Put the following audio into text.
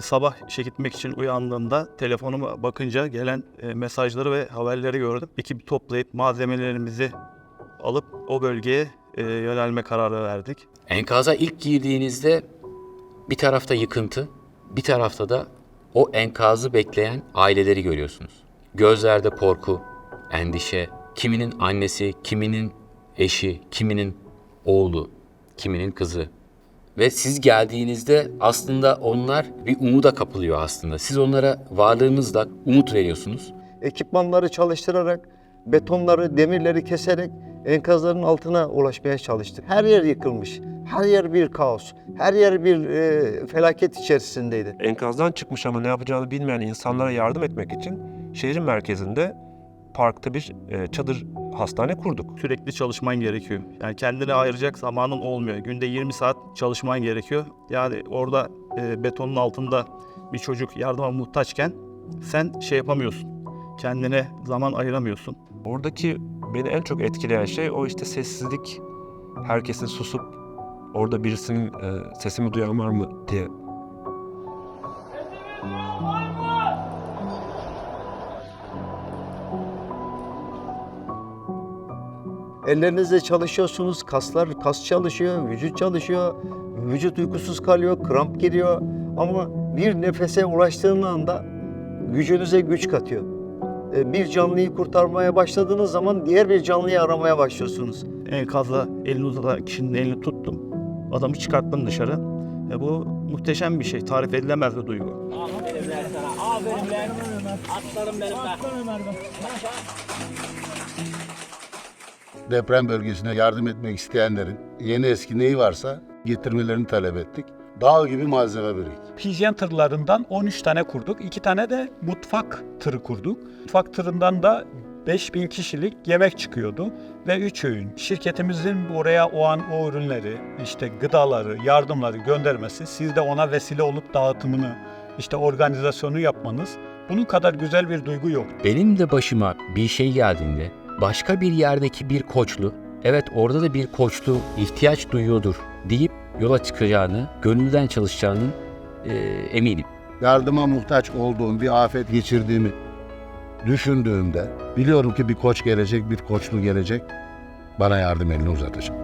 Sabah işe gitmek için uyandığımda telefonuma bakınca gelen e, mesajları ve haberleri gördüm. Ekip toplayıp malzemelerimizi alıp o bölgeye e, yönelme kararı verdik. Enkaza ilk girdiğinizde bir tarafta yıkıntı, bir tarafta da o enkazı bekleyen aileleri görüyorsunuz. Gözlerde korku, endişe, kiminin annesi, kiminin eşi, kiminin oğlu, kiminin kızı. Ve siz geldiğinizde aslında onlar bir umuda kapılıyor aslında. Siz onlara varlığınızla umut veriyorsunuz. ekipmanları çalıştırarak, betonları, demirleri keserek enkazların altına ulaşmaya çalıştık. Her yer yıkılmış. Her yer bir kaos. Her yer bir e, felaket içerisindeydi. Enkazdan çıkmış ama ne yapacağını bilmeyen insanlara yardım etmek için şehrin merkezinde parkta bir e, çadır hastane kurduk. Sürekli çalışman gerekiyor. Yani kendine ayıracak zamanın olmuyor. Günde 20 saat çalışman gerekiyor. Yani orada e, betonun altında bir çocuk yardıma muhtaçken sen şey yapamıyorsun. Kendine zaman ayıramıyorsun. Oradaki beni en çok etkileyen şey o işte sessizlik. Herkesin susup orada birisinin e, sesimi duyan var mı diye Ellerinizle çalışıyorsunuz, kaslar kas çalışıyor, vücut çalışıyor, vücut uykusuz kalıyor, kramp giriyor. Ama bir nefese ulaştığın anda gücünüze güç katıyor. E, Bir canlıyı kurtarmaya başladığınız zaman diğer bir canlıyı aramaya başlıyorsunuz. Enkazla elini uzatan kişinin elini tuttum. Adamı çıkarttım dışarı. E, bu muhteşem bir şey. Tarif edilemez bir duygu. Aferin sana. Aferin lan. Aslanım benim be. Deprem bölgesine yardım etmek isteyenlerin yeni eski neyi varsa getirmelerini talep ettik. Dağ gibi malzeme birikti. Hijyen tırlarından 13 tane kurduk. 2 tane de mutfak tırı kurduk. Mutfak tırından da 5000 kişilik yemek çıkıyordu ve 3 öğün. Şirketimizin oraya o an o ürünleri, işte gıdaları, yardımları göndermesi, siz de ona vesile olup dağıtımını, işte organizasyonu yapmanız bunun kadar güzel bir duygu yok. Benim de başıma bir şey geldiğinde başka bir yerdeki bir koçlu, evet orada da bir koçlu ihtiyaç duyuyordur deyip yola çıkacağını, gönülden çalışacağını eee, eminim. Yardıma muhtaç olduğum bir afet geçirdiğimi düşündüğümde biliyorum ki bir koç gelecek, bir koçlu gelecek. Bana yardım elini uzatacak.